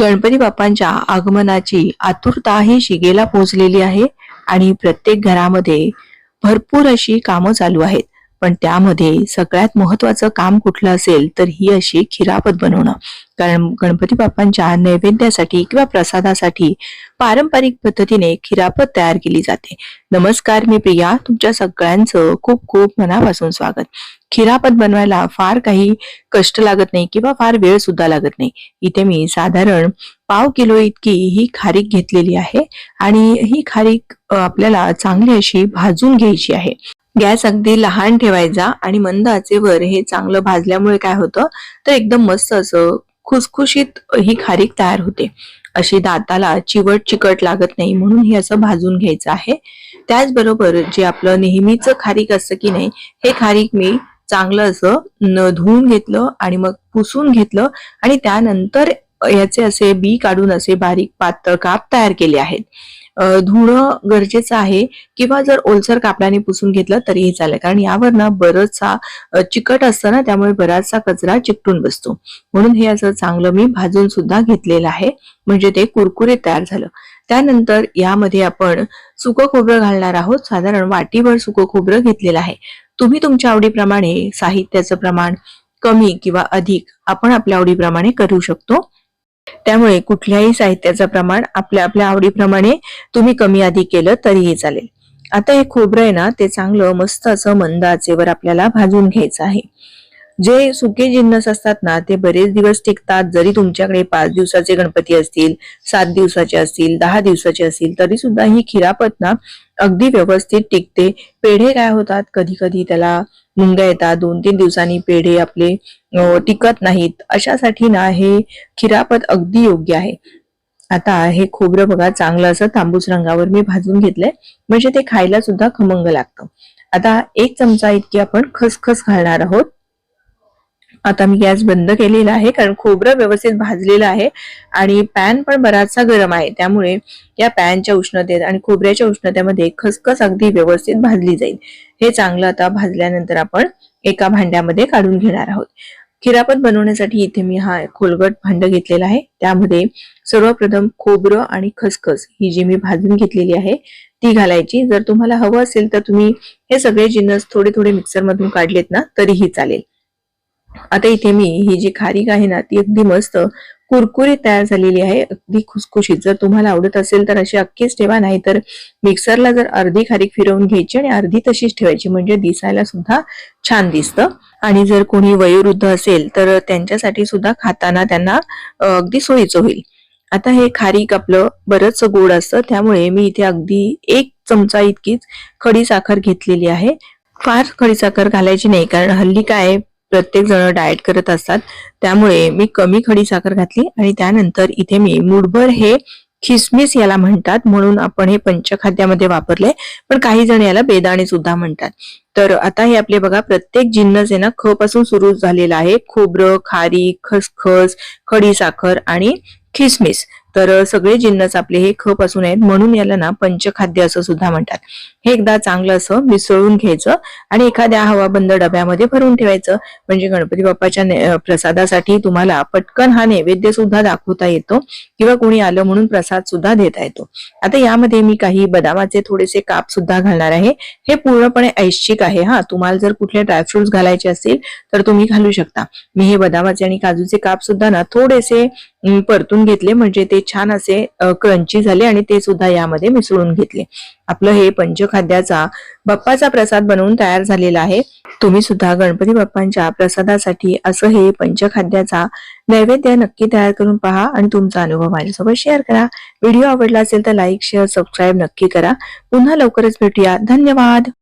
गणपती बाप्पांच्या आगमनाची आतुरता ही शिगेला पोहोचलेली आहे आणि प्रत्येक घरामध्ये भरपूर अशी कामं चालू आहेत. पण त्यामध्ये सगळ्यात महत्वाचं काम कुठलं असेल तर ही अशी खिरापत बनवणं. कारण गणपती बाप्पांच्या नैवेद्यासाठी किंवा प्रसादासाठी पारंपरिक पद्धतीने खिरापत तयार केली जाते. नमस्कार मी प्रिया तुमच्या सगळ्यांचं खूप खूप मनापासून स्वागत. खिरापत बनवायला फार काही कष्ट लागत नाही किंवा फार वेळ सुद्धा लागत नाही. इथे मी साधारण पाव किलो इतकी ही खारीक घेतलेली आहे आणि ही खारीक आपल्याला चांगली अशी भाजून घ्यायची आहे. गॅस अगदी लहान ठेवायचा आणि मंद आचेवर हे चांगलं भाजल्यामुळे काय होतं? तर एकदम मस्त असं खुसखुशीत ही खारीक तयार होते. अशी दाताला चिवट चिकट लागत नाही म्हणून हे असं भाजून घ्यायचं आहे. त्याचबरोबर जे आपलं नेहमीचं खारीक असतं की नाही हे खारीक मी चांगलं असं धुवून घेतलं आणि मग पुसून घेतलं आणि त्यानंतर याचे असे बी काढून असे बारीक पातळ काप तयार केले आहेत. धुणं गरजेचं आहे किंवा जर ओलसर कापडाने पुसून घेतलं तरीही चालेल. कारण यावर ना बरचसा चिकट असतं ना त्यामुळे बराचसा कचरा चिकटून बसतो. म्हणून हे असं चांगलं मी भाजून सुद्धा घेतलेलं आहे. म्हणजे ते कुरकुरे तयार झालं. त्यानंतर यामध्ये आपण सुकं खोबरं घालणार आहोत. साधारण वाटीभर सुकं खोबरं घेतलेलं आहे. तुम्ही तुमच्या आवडीप्रमाणे साहित्याचं प्रमाण कमी किंवा अधिक आपण आपल्या आवडीप्रमाणे करू शकतो. त्यामुळे कुठल्याही साहित्याचं प्रमाण आपल्या आपल्या आवडीप्रमाणे तुम्ही कमी आधी केलं तरीही चालेल. आता हे खोबरं आहे ना ते चांगलं मस्त असं मंद आचेवर आपल्याला भाजून घ्यायचं आहे. जे सुके जिन्नस असतात ना ते बरेच दिवस टिकतात. जरी तुमच्याकडे पाच दिवसाचे गणपती असतील सात दिवसाचे असतील दहा दिवसाचे असतील तरी सुद्धा ही खिरापत ना अगदी व्यवस्थित टिकते. पेढे काय होतात? कधी कधी त्याला मुंग्या येतात. दोन तीन दिवसांनी पेढे आपले टिकत नाहीत. अशासाठी ना हे खिरापत अगदी योग्य आहे. आता हे खोबरं बघा चांगलं असं तांबूस रंगावर मी भाजून घेतलंय. म्हणजे ते खायला सुद्धा खमंग लागतं. आता एक चमचा इतकी आपण खसखस घालणार आहोत. आता मी गॅस बंद केलेला आहे कारण खोबरं व्यवस्थित भाजलेलं आहे आणि पॅन पण बराचसा गरम आहे. त्यामुळे या पॅनच्या उष्णतेत आणि खोबऱ्याच्या उष्णतेमध्ये खसखस अगदी व्यवस्थित भाजली जाईल. हे चांगलं आता भाजल्यानंतर आपण एका भांड्यामध्ये काढून घेणार आहोत. खिरापत बनवण्यासाठी इथे मी हा खोलगट भांड घेतलेला आहे. त्यामध्ये सर्वप्रथम खोबरं आणि खसखस ही जी मी भाजून घेतलेली आहे ती घालायची. जर तुम्हाला हवं असेल तर तुम्ही हे सगळे जिन्नस थोडे थोडे मिक्सर मधून काढलेत ना तरीही चालेल. आता इथे मी ही जी खारीक आहे ना ती अगदी मस्त कुरकुरीत तयार झालेली आहे अगदी खुसखुशीत. जर तुम्हाला आवडत असेल तर अशी अख्खीच ठेवा नाही तर मिक्सरला जर अर्धी खारीक फिरवून घ्यायची आणि अर्धी तशीच ठेवायची म्हणजे दिसायला सुद्धा छान दिसतं. आणि जर कोणी वयोवृद्ध असेल तर त्यांच्यासाठी सुद्धा खाताना त्यांना अगदी सोयीचं होईल. आता हे खारीक आपलं बरंच गोड असतं त्यामुळे मी इथे अगदी एक चमचा इतकीच खडी साखर घेतलेली आहे. फार खडी साखर घालायची नाही कारण हल्ली काय प्रत्येक जण डाएट करत असतात. त्यामुळे मी कमी खडी साखर घातली आणि त्यानंतर इथे मी मुठभर हे खिसमिस याला म्हणतात म्हणून आपण हे पंचखाद्यामध्ये वापरले पण काही जण याला बेदाणे सुद्धा म्हणतात. तर आता हे आपले बघा प्रत्येक जिन्नस आहे ना ख पासून सुरू झालेला आहे. खोबरं खारी खसखस खडी साखर आणि खिसमिस. तर सगळे जिन्नस आपले हे ख पासून आहेत म्हणून याला ना पंचखाद्य असं सुद्धा म्हणतात. हे एकदा चांगलं असं मिसळून घ्यायचं आणि एखाद्या हवाबंद डब्यामध्ये भरून ठेवायचं. म्हणजे गणपती बाप्पाच्या प्रसादासाठी तुम्हाला पटकन हा नैवेद्य सुद्धा दाखवता येतो किंवा कोणी आलं म्हणून प्रसाद सुद्धा देता येतो. आता यामध्ये मी काही बदामाचे थोडेसे काप सुद्धा घालणार आहे. हे पूर्णपणे ऐच्छिक आहे हा. तुम्हाला जर कुठले ड्रायफ्रुट्स घालायचे असतील तर तुम्ही घालू शकता. मी हे बदामाचे आणि काजूचे काप सुद्धा ना थोडेसे परतून घेतले. म्हणजे ते छान असे क्रंची झाले आणि ते सुद्धा यामध्ये मिसळून घेतले. आपलं हे पंचखाद्याचा बाप्पाचा प्रसाद बनवून तयार झालेला आहे. तुम्ही सुद्धा गणपती बाप्पांच्या प्रसादासाठी असं हे पंचखाद्याचा नैवेद्य नक्की तयार करून पहा आणि तुमचा अनुभव माझ्यासोबत शेअर करा. व्हिडिओ आवडला असेल तर लाईक शेअर सबस्क्राईब नक्की करा. पुन्हा लवकरच भेटूया. धन्यवाद!